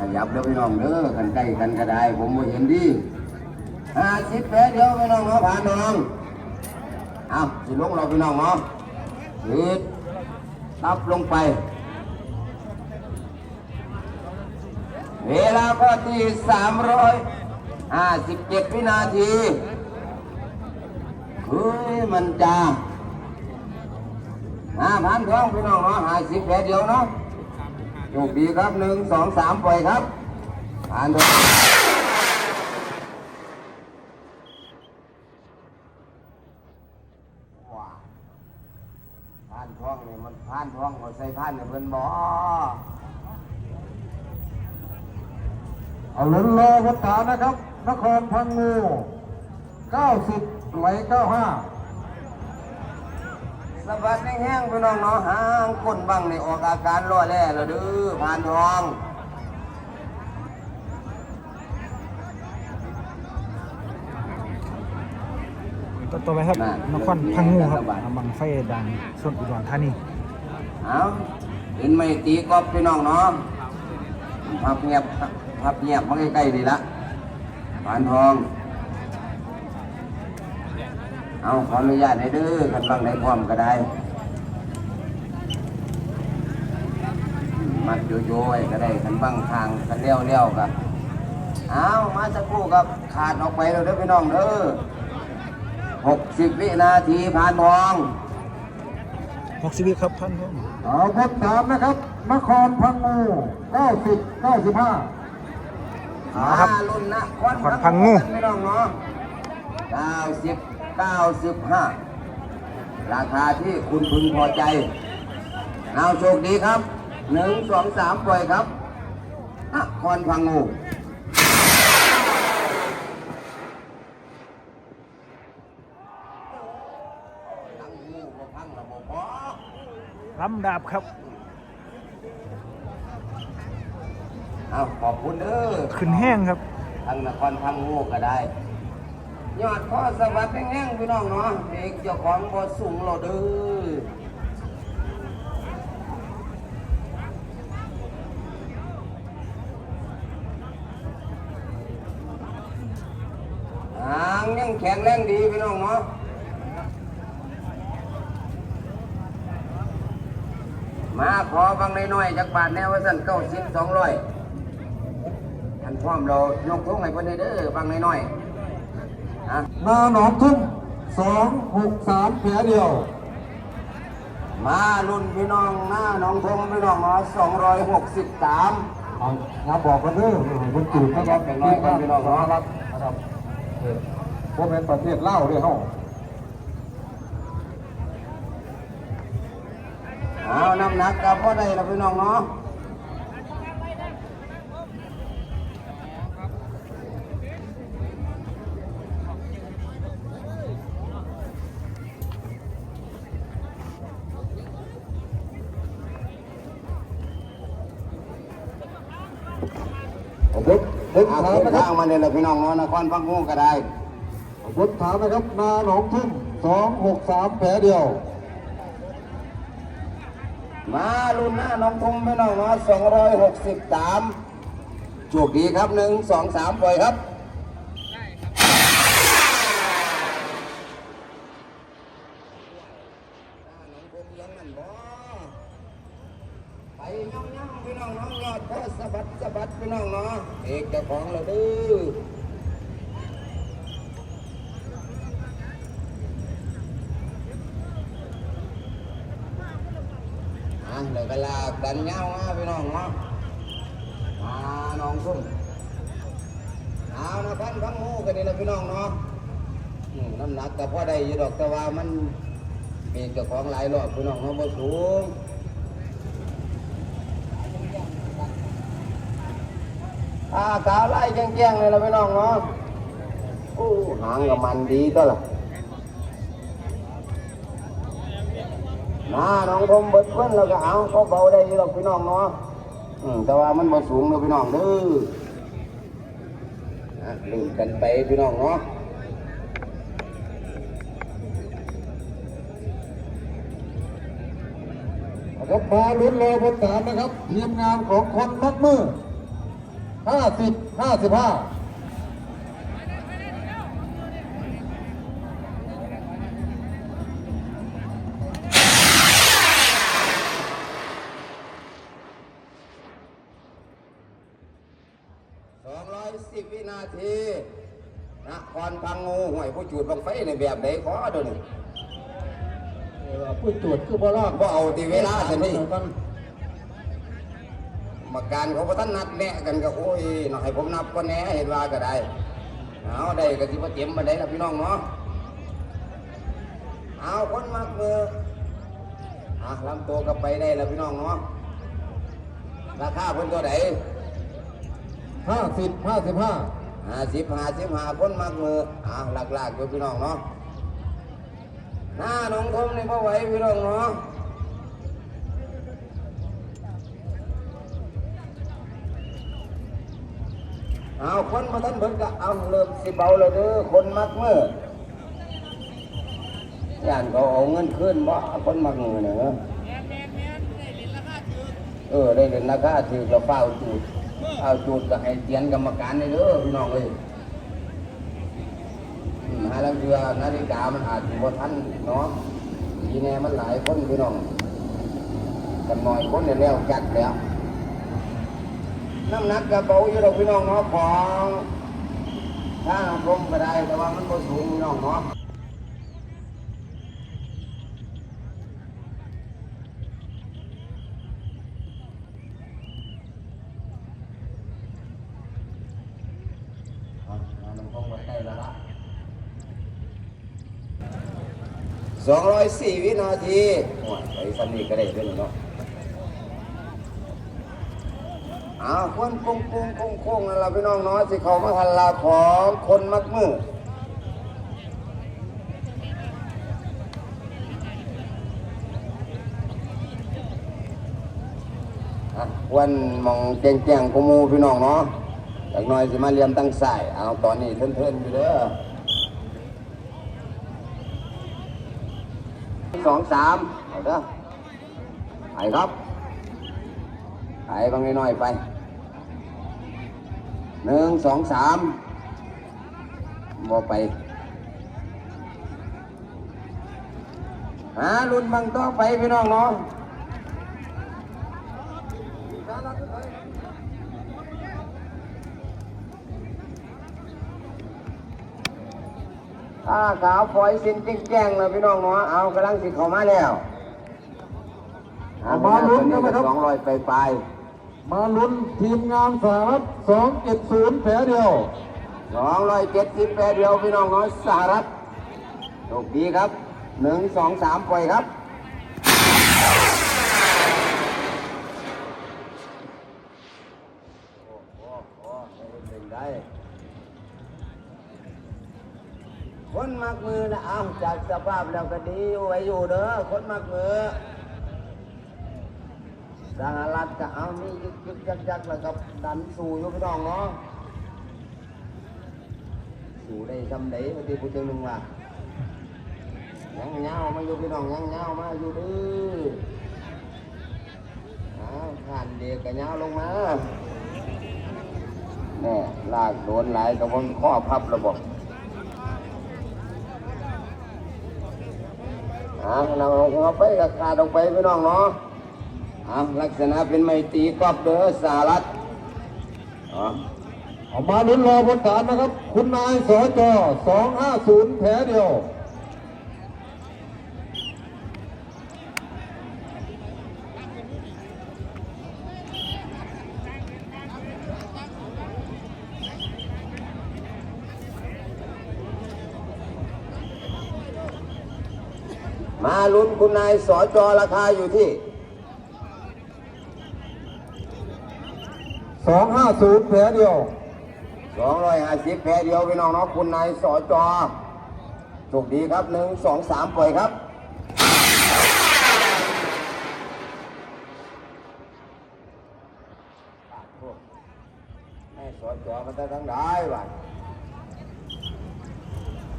ขยับเด้อพี่น้องเด้อกันใกล้กันก็ได้ผมบ่เห็นดีห้าสิบแปดเดียวพี่น้องเนาะผ่านน้องเอาสิลงเราพี่น้องเนาะยืดตับลงไป เวลาก็ที่สามร้อยห้าสิบเจ็ดวินาทีเฮ้ยมันจ้าห้าพันทองพี่น้องเนาะห้าสิบแปดเดียวเนาะ โชคดีครับหนึ่งสองสามปล่อยครับผ่านทองว้าผ่านทองนี่มันผ่านท้องหัวใส่ผ่านเนี่ยเพิ่นบ่เอาลุ้นรอวัดฐานนะครับ นครพังงู90ไหล95 สะบัดแห้งๆพี่น้องเนาะห่างคนบังในออกอาการรั่วแร่แล้วเด้อผ่านทองต่อต่อไปครับนครพังงูครับบังไฟดังส่วนอุดรธานีเอาเห็นไหม่ตีกอบพี่น้องเนาะพับเงียบพับเงียบมาใกล้ๆดีละผ่านทอง เอาขออนุญาตให้เด้อกันบังได้พร้อมก็ได้ มัดโยโย่ไว้ก็ได้กันบังทางกันเลี้ยวเลี้ยวๆกับเอามาสักครู่กับขาดออกไปแล้วเด้อพี่น้องเด้อหกสิบวินาทีผ่านทอง60วิครับพันครับเอาวัดฐานนะครับนครพังงู90 95เอาละครับมารุ่นนะขวัญพังงูไม่ต้องเนาะเก้าสิบ เก้าสิบห้าราคาที่คุณพึงพอใจ เอาโชคดีครับหนึ่งสองสามปล่อยครับนครพังงูพังงูบ่พังระบบพอลำดาบครับ เอาขอบคุณเด้อขึ้นแห้งครับทางนครพังงูก็ได้ ยอดข้อสวัสดิ์แห้งๆพี่น้องเนาะเด็กเจ้าของบ่สูงเราเด้อหางยังแข็งแรงดีพี่น้องเนาะมาขอบางน้อยๆจากบาทแนวว่าสั่นเก้าสิบสองร้อยอันพร้อมเรายกทุ่งให้เพิ่นได้เด้อบางน้อยๆ นาหนองทุ่ม263แผลเดียว มารุ่นพี่น้องหน้าน้องทุ่งพี่น้องเนาสองร้อยหกสิบสามเอาบอกกันเด้อคนจืดนะครับเป็นร้อยคนพี่น้องครับครับเออพวกเป็นประเทศเล่าด้วยเฮาเอาน้ำหนักกับพ่อได้แล้วพี่น้องเนาะ ผมดึกดึกเอาเส้นทางมาเนี่ยแหละพี่น้องเนาะนครพังงูก็ได้วัดฐานนะครับนาหนองทุ่ม263แผลเดียว มารุ่นหน้าน้องทงพี่น้องเนาะสองร้อยหกสิบสามโชคดีครับหนึ่งสองสามปล่อยครับ ไปย่องย่องพี่น้องน้องยอดก็สะบัดสะบัด พี่น้องเนาะเอกเจ้าของเราดื้ออะเดี๋ยวก็ลาดันเงามาพี่น้องเนาะมาน้องซุ่มเอานะพันพังหูกันนี่นะพี่น้องเนาะน้ำหนักแต่พอได้อยู่ดอกแต่ว่ามันมีเจ้าของหลายรอบพี่น้องเนาะบ่สูง อาสาวไล่แจ้งๆเลยนะพี่น้องเนาะโอ้หางกับมันดีตัวละน้าน้องทมเบิดเพิ่นแล้วก็เอาเขาเบาได้ยู่หรอกพี่น้องเนาะแต่ว่ามันบ่สูงเลยพี่น้องเด้ออะลืมกันไปพี่น้องเนาะครับมาลุ้นรอบนฐานนะครับทีมงานของคนมักมือ ห้าสิบห้าสิบห้าสองร้อยสิบวินาทีนครพังงูห่วยผู้จูดบังไฟในแบบไหนขอเดี๋ยวนี้ผู้ตรวจคือบ่รอดบ่เอาตีเวลาสินี่กันกรร มาการเขาบ่ทันนัดแนะกันก็โอ้ยหน่อยให้ผมนับก็แหน่เห็นว่าก็ได้เอาได้ก็สิบ่เต็มบ่ได้ล่ะพี่น้องเนาะเอาคนมักมืออะลำตัวก็ไปได้แล้วพี่น้องเนาะราคาเพิ่นตัวไหนห้าสิบห้าสิบห้าห้าสิบห้าสิบห้าคนมักมืออะหลักๆอยู่พี่น้องเนาะหน้าหนองทมนี่บ่ไหวพี่น้องเนาะ เอาคนมาท่านเบิ่งก็เอาเริ่มสิเบาแล้วเด้อคนมักมือย่านเขาเอาเงินคืนบ่คนมักมือเนี่ยเนอะเออได้เล่นราคาถือแล้วเฝ้าจูดเฝ้าจูดก็ให้เตียนกรรมการเลยเด้อพี่น้องเอ้ยอืมหาลังเทือนาฬิกามันอาจจะบ่ทันเนาะทีแน่มันหลายคนพี่น้องกันหน่อยคนเนี่ยแล้วจัดแล้ว น้ำหนักกระเป๋าอยู่ดอกพี่น้องเนาะของถ้าผมก็ได้แต่ว่ามันก็สูงพี่น้องเนาะสองร้อยสี่วินาทีโอ้ยไปสันนี่ก็ได้ด้วยเนาะ อ้าวคนกุ้งกุ้งกุ้งกุ้งนั่นละพี่น้องน้อยสิเขามาทันลาของคนมักมืออะวันมองแจงแจงๆกูมูพี่น้องเนาะจากน้อยสิมาเรียนตั้งสายเอาตอนนี้เทินๆอยู่เด้อสองสามเอาเด้อไปครับ ไปบางน้อยๆไปหนึ่งสองสามบอไป หารุ่นบางต่อไปพี่น้องเนาะถ้าขาวฝอยสินจิ้งแจ้งเลยพี่น้องเนาะเอากำลังสิเข้ามาแล้วสองร้อยไปไป มาลุ้นทีมงานสหรัฐสองเจ็ดศูนย์แผลเดียวสองร้อยเจ็ดสิบแปดเดียวพี่น้องน้อยสหรัฐโชคดีครับหนึ่งสองสามปล่อยครับคนมักมือนะเอาจากสภาพแล้วก็ดีไว้อยู่เด้อคนมักมือ สหรัฐก็เอานี่ยึกยึกยักยักแล้วก็ดันสู่อยู่พี่น้องเนาะสู่ได้ทำได้ที่ผู้เจังหนึ่งว่ายังเงามาอยู่พี่น้องยังเงามาอยู่ดื้ออ้าวผ่านเด็กกับเงาลงมาแน่ลากโดนหลายกับคนข้อพับระบบอ่าเราเอาไปกับขาดออกไปพี่น้องเนาะ อ่าลักษณะเป็นไม้ตีกอบเด้อสารัดอ๋อเอามาลุ้นรอบนฐานนะครับ คุณนายสจสองห้าศูนย์แผลเดียวมาลุ้นคุณนายสอจอราคาอยู่ที่ องห้าศูนย์แผลเดียว250แพ้เดียวพี่น้องเนาะคุณนายสอจอโชคดีครับหนึ่งสองสามปล่อยครับให้สอจอมันได้ทั้งได้ว่ะ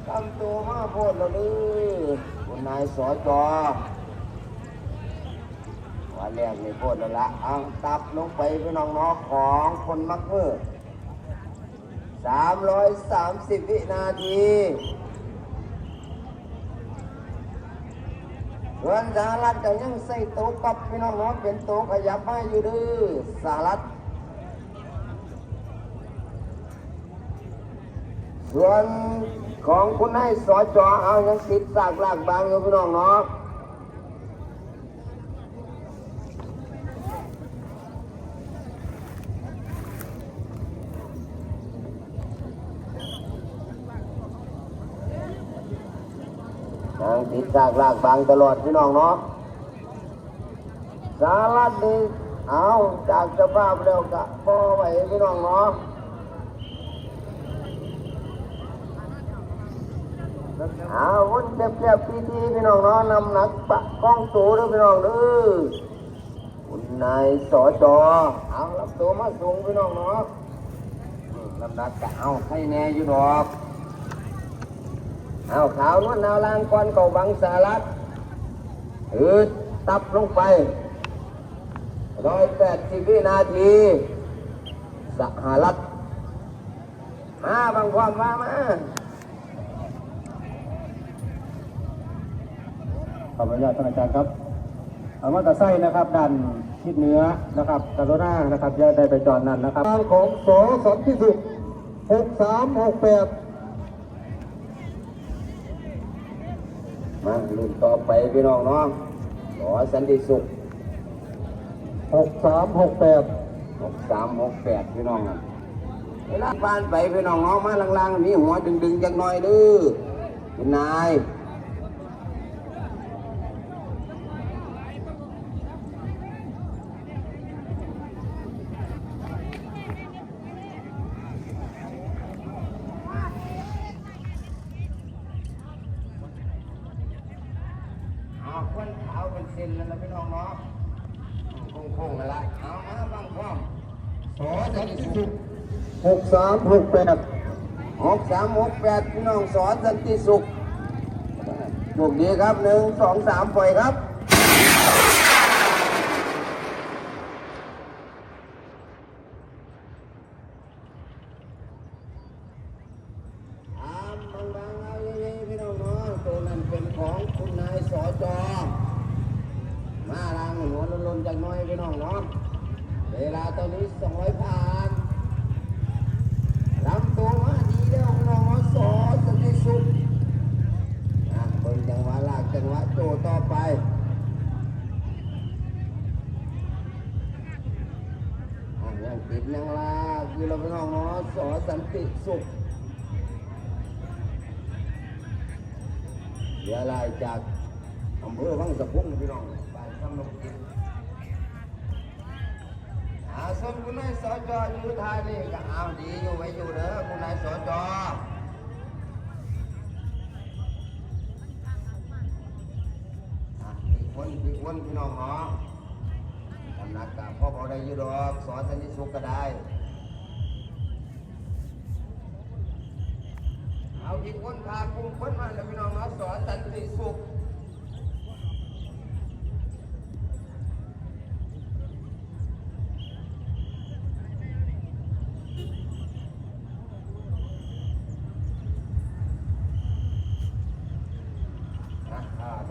ทำตัวมาโพดเรเลยคุณนายสอจอ แรกนี่พูดแล้วละเอาตับลงไปพี่น้องน้องของคนมักมือสามร้อยสามสิบวินาทีส่วนสหรัฐก็ยังใส่โต๊ะกับพี่น้องน้องเป็นโต๊ะขยับมาอยู่ดื้อสหรัฐส่วนของคุณให้สอจอเอายังติดสากลากบางอยู่พี่น้องเนาะ ทางติด จากลากบางตลอดพี่น้องเนาะสารัดนี่เอาจากสภาพแล้วกะพอไหวพี่น้องเนาะเอาวนเจ็บๆพี่ทีพี่น้องเนาะนำหนักปะกล้องสูด้วยพี่น้องเด้อคุณนายสอจอเอารับตัวมาสูงพี่น้องเนาะอืมลำดับกะเอาให้แน่อยู่ดอก เอาขาวนวลนาวลางก่อนเก่าบังสารัดอืดตับลงไปร้อยแปดสิบวินาทีสหรัฐมาบางความมามาขอบอนุญาตท่านอาจารย์ครับเอามาตะไส้นะครับด้านทิศเหนือนะครับกรุณานะครับอย่าได้ไปจอดนั่นนะครับทางของสอสันติสุขหกสามหกแปด มาลุ้นต่อไปพี่น้องเนาะขอสันติสุขหกสามหกแปดหกสามหกแปดพี่น้องอะเวลาผ่านไปพี่น้องเนาะมาล่างๆมีหัวดึงๆจักหน่อยเด้อคุณนาย เอาคนขาว เป็นเส้นแล้วนะพี่น้องเนาะโค้งๆนั่นละเอามาบางความสอสันติสุขหกสามหกแปดหกสามหกแปดพี่น้องสอนสันติสุขโชคดีครับหนึ่งสองสามปล่อยครับอามบางๆเอาเยอะๆพี่น้องเนาะตัวนั้นเป็นของคุณนายสอจอ มาล้างหัวลนๆจากน้อยพี่น้องเนาะเวลาตอนนี้สองร้อยผ่านลำตัวมาดีแล้วพี่น้องสอสันติสุขอะเบิ่งจังหวะลากจังหวะโจต่อไปอะยังติดยังลากอยู่แล้วพี่น้องเนาะสอสันติสุขเดี๋ยวไล่จากอำเภอวังสะพุงพี่น้อง ลงกินอาส่วนคุณนายสจอยู่ท่านี่ก็เอาดีอยู่ไว้อยู่เด้อคุณนายสจอีกคนอีกคนพี่น้องเนาะตำหนักกับพ่อพอได้ยู่ดอกสอนสันติสุขก็ได้เอาอีกคนพาคุมคนมาแล้วพี่น้องเนาะสอนสันติสุข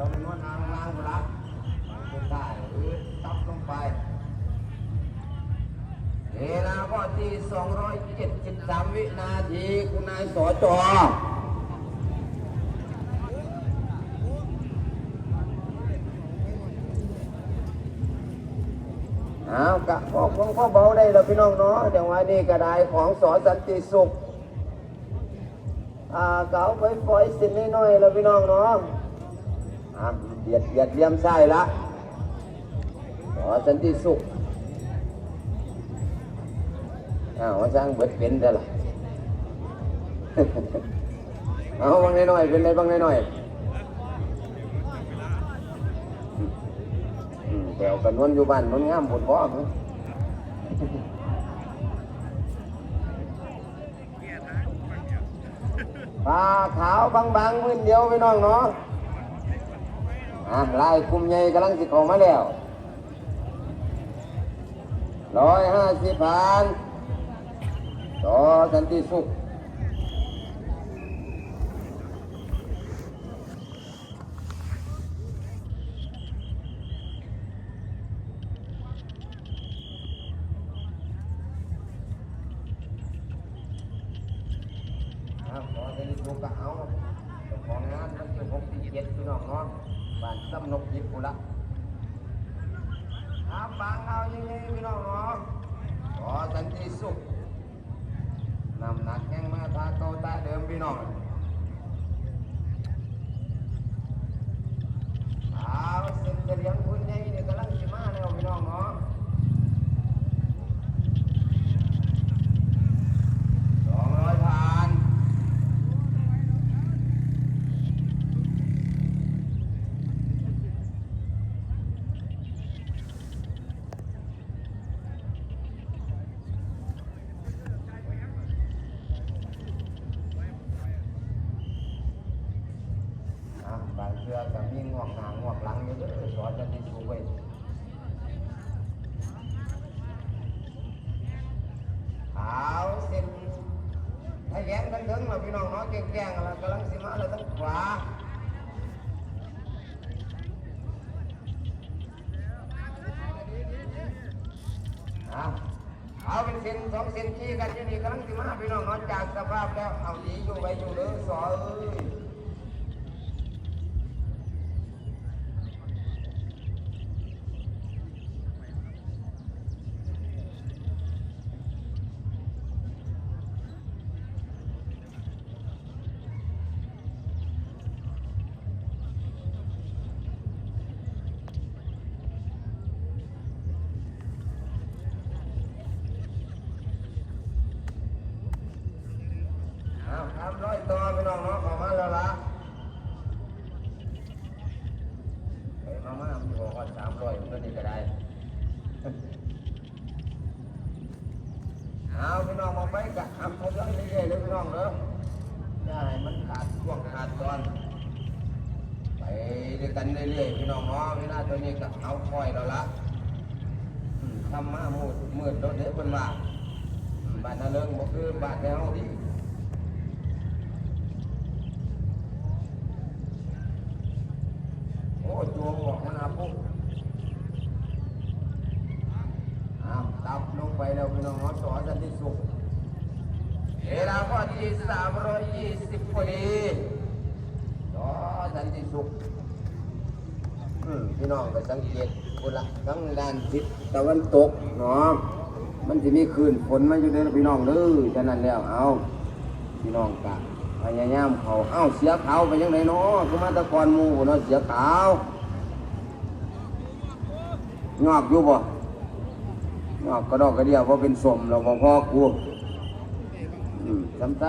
อ่าต้องนวดนางล้างกุหลาบได้หรือตับลงไปเวลาก็ที่ 273 วินาทีคุณนายสจอเอากะบอของพ่อเบาได้แล้วพี่น้องเนาะจังหวะนี้กระไดของสอสันติสุข อ่าเก่าไปปล่อยสินน้อยๆแล้วพี่น้องเนาะ อะเบียดเบียดเลี่ยมไส้ละขอสันติสุขอ้าวสร้างเบิดเป็นได้ละเอาบางน้อยเป็นไรบางน้อยแถวกันวนอยู่บ้านนวนงามบุญบ่มั้งปลาขาวบางๆมื้นเดียวพี่น้องเนาะ อะลายคุมใหญ่กำลังสิเข้ามาแล้วร้อยห้าสิบพันต่อสันติสุข บางเอายังไงพี่น้องเนาะขอสันติสุขนำหนักแข้งมาทาโตตาเดิมพี่น้องเอาเส้นเลียงคุณใหญ่นี่กำลังสิมาแล้วพี่น้องเนาะสองร้อยผ่าน อะ บางเชือกับมีงวกหางงวกหลังอยู่เด้อสอนจะได้สูไว้ขาวเส้นถ้าแย้งทั้งถึงเราพี่น้องเนาะแกล้งๆแล้วกำลังสิมาเลยทั้งขวาเอาเป็นเส้นสองเส้นขี้กันที่นี่กำลังสิมาพี่น้องเนาะจากสภาพแล้วเอาดีอยู่ไว้อยู่เด้อสอเอ้ย เอาครับร้อยตัวพี่น้องเนาะขอมาแล้วละไปมามาพี่บ อกว่าสามร้อยมันก็นี่ก็ได้เอาพี่น้องมองไปกะทำทยอยเรื่อยๆเลยพี่น้องเด้ออย่าให้มันขาดช่วงขาดตอน ไปด้วยกันเรื่อยๆพี่น้องเนาะเวลาตัวนี้ก็เอาคอยแล้วละอืมทำมามืดมืดรถเด็กเป็นว่าอืมบ้านนาเลิงบ่คือบ้านแนวดีโอ้จวงบอกมันอาปุ๊บอ้าวตั บลงไปแล้วพี่น้องสอสันติสุขเวลาพอดีสามร้อยยี่สิบพอดีสอสันติสุขพี่น้องไปสังเกตกุละทั้งด้านทิศตะวันตกเนาะมันจะมีคืนฝนมาอยู่เด้อพี่น้องเด้อฉะนั้นแล้วเอาพี่น้องกะพยายามเขาเอ้าเสียเขาไปยังไงเนาะคือมาตะกอนมูเนาะเสียขาวงอกอยู่บ่ อกกระดอกกระเดียวเพราะเป็นสมเราบ่พอกูอืมจำตา